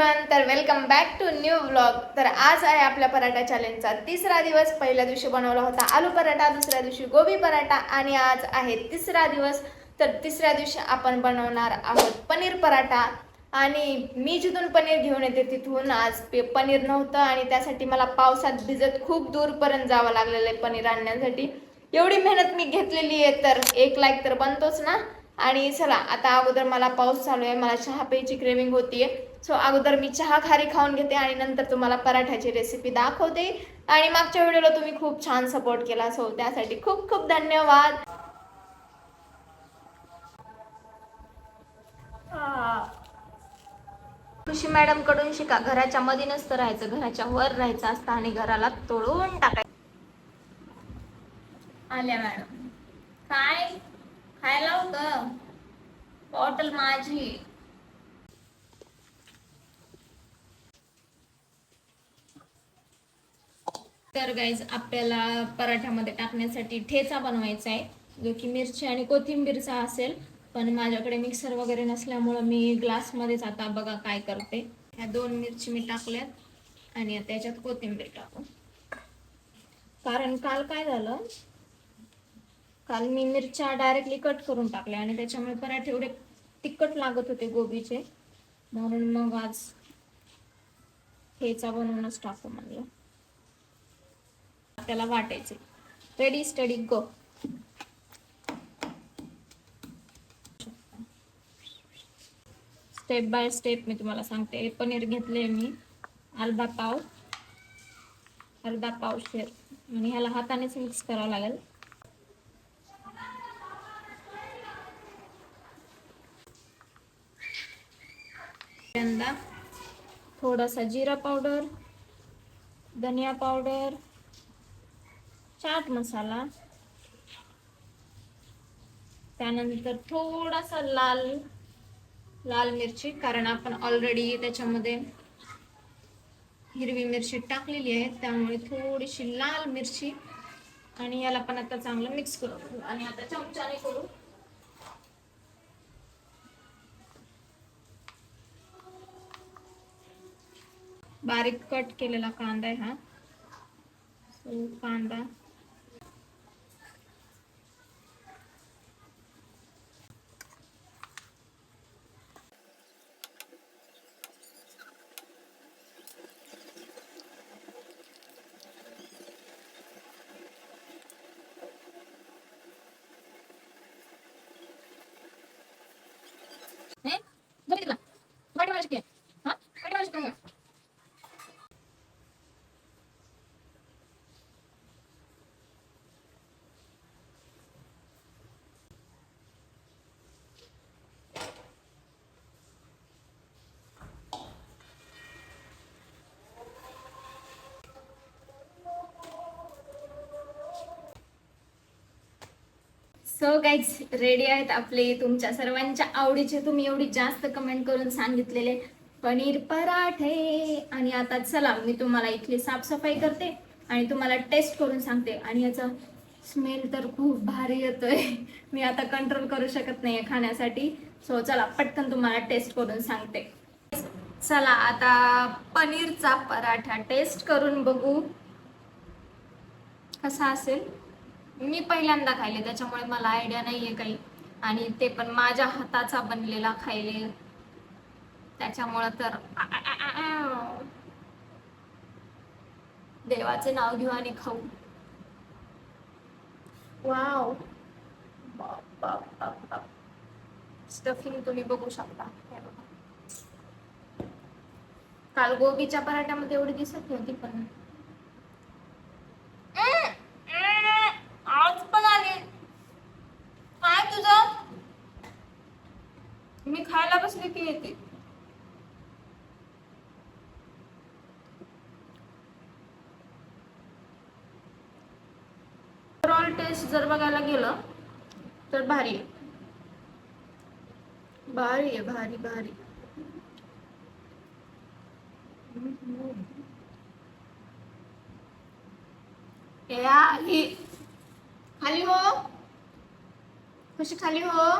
Everyone तर welcome back to new vlog तर आज आहे आपल्या पराठा चॅलेंजचा तिसरा दिवस. पहिल्या दिवशी बनवला होता आलू पराठा दुसऱ्या दिवशी गोबी पराठा आणि आज आहे तिसरा दिवस. तर तिसऱ्या दिवशी आपण बनवणार आहोत पनीर पराठा. आणि मी जिथून पनीर घेऊन येते तिथून आज पे पनीर नव्हतं आणि त्यासाठी मला पावसात भिजत खूप दूरपर्यंत जावं लागलेलं आहे पनीर आणण्यासाठी. एवढी मेहनत मी घेतलेली आहे तर एक लाईक तर बनतोच ना. आणि चला आता अगोदर मला पाऊस चालू आहे. मला चहा प्यायची क्रेविंग होती आहे सो अगोदर मी चहा खारी खाऊन घेते आणि नंतर तुम्हाला पराठ्याची रेसिपी दाखवते. आणि मागच्या व्हिडिओला तुम्ही खूप छान सपोर्ट केला सो त्यासाठी खूप खूप धन्यवाद. खुशी मॅडमकडून शिका. घराच्या मध्ये नसतं राहायचं घराच्या वर राहायचं असतं आणि घराला तोडून टाकायचं. आल्या मॅडम. काय? खायला होतं? बॉटल माझी. तर गाईज आपल्याला पराठ्यामध्ये टाकण्यासाठी ठेचा बनवायचा आहे. जो की मिरची आणि कोथिंबीरचा असेल पण माझ्याकडे मिक्सर वगैरे नसल्यामुळं मी ग्लासमध्येच आता बघा काय करते. ह्या दोन मिरची मी टाकल्यात आणि आता याच्यात कोथिंबीर टाकू. कारण काल काय झालं? काल मी मिरच्या डायरेक्टली कट करून टाकल्या आणि त्याच्यामुळे पराठे एवढे तिखट लागत होते गोबीचे. म्हणून मग आज ठेचा बनवूनच टाकू म्हणलं. त्याला वाटायचे. Ready steady go step by step मी तुम्हाला सांगते. पनीर घेतले मी. अर्धा पाव. अर्धा पाव शेर आणि ह्याला हातानेच मिक्स करावं लागेल. थोडासा जिरा पावडर धनिया पावडर चाट मसाला. त्यानंतर थोडासा लाल लाल मिरची कारण आपण ऑलरेडी त्याच्यामध्ये हिरवी मिरची टाकलेली आहे. त्यामुळे थोडीशी लाल मिरची आणि याला पण आता चांगलं मिक्स करू. आणि आता चमचाने करू. बारीक कट केलेला कांदा आहे हा. कांदा. es que so guys ready आहेत आपले तुमच्या सर्वांच्या आवडीचे. तुम्ही एवढी जास्त कमेंट करून सांगितलेले. पनीर पराठे. आणि आता चला मी तुम्हाला इथली साफसफाई करते आणि तुम्हाला टेस्ट करून सांगते. आणि याचा स्मेल तर खूप भारी येतोय. मी आता कंट्रोल करू शकत नाहीये खाण्यासाठी. सो चला पटकन तुम्हाला टेस्ट करून सांगते. चला आता पनीरचा पराठा टेस्ट करून बघू. कसा असेल? मी पहिल्यांदा खायले त्याच्यामुळे मला आयडिया नाहीये काही. आणि ते पण माझ्या हाताचा बनलेला खायले. त्याच्यामुळं तर आ- आ- आ- आ- देवाचे नाव घेऊ आणि खाऊ. वाव बाप, बाप. स्टफिंग तुम्ही बघू शकता. हे बघा. काल गोबीच्या पराठ्यामध्ये एवढी दिसत नव्हती पण आज पण आली काय तुझं मी खायला बसले की येते. ओव्हरऑल टेस्ट जर बघायला गेलं तर भारी आहे. भारी आहे भारी भारी. खाली हो. कशी खाली हो?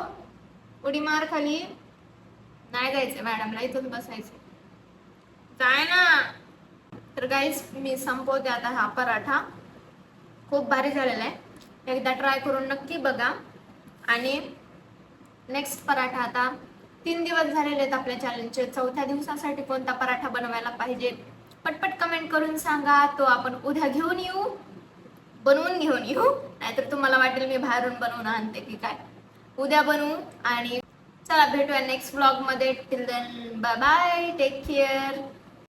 उडी मार खाली. नाही जायचं मॅडमला इथंच बसायचं काय ना. तर गाईज मी संपवते आता हा पराठा. खूप भारी झालेला आहे. एकदा ट्राय करून नक्की बघा. आणि नेक्स्ट पराठा आता तीन दिवस झालेले आहेत आपल्या चॅलेंजचे चौथ्या दिवसासाठी कोणता पराठा बनवायला पाहिजे? पटपट कमेंट करून सांगा. तो आपण उद्या घेऊन येऊ. बनवून घेऊन येऊ. नाहीतर तुम्हाला वाटेल मी बाहेरून बनवून आणते की काय. उद्या बनवू आणि चला भेटूया नेक्स्ट ब्लॉगमध्ये. Till then bye bye take care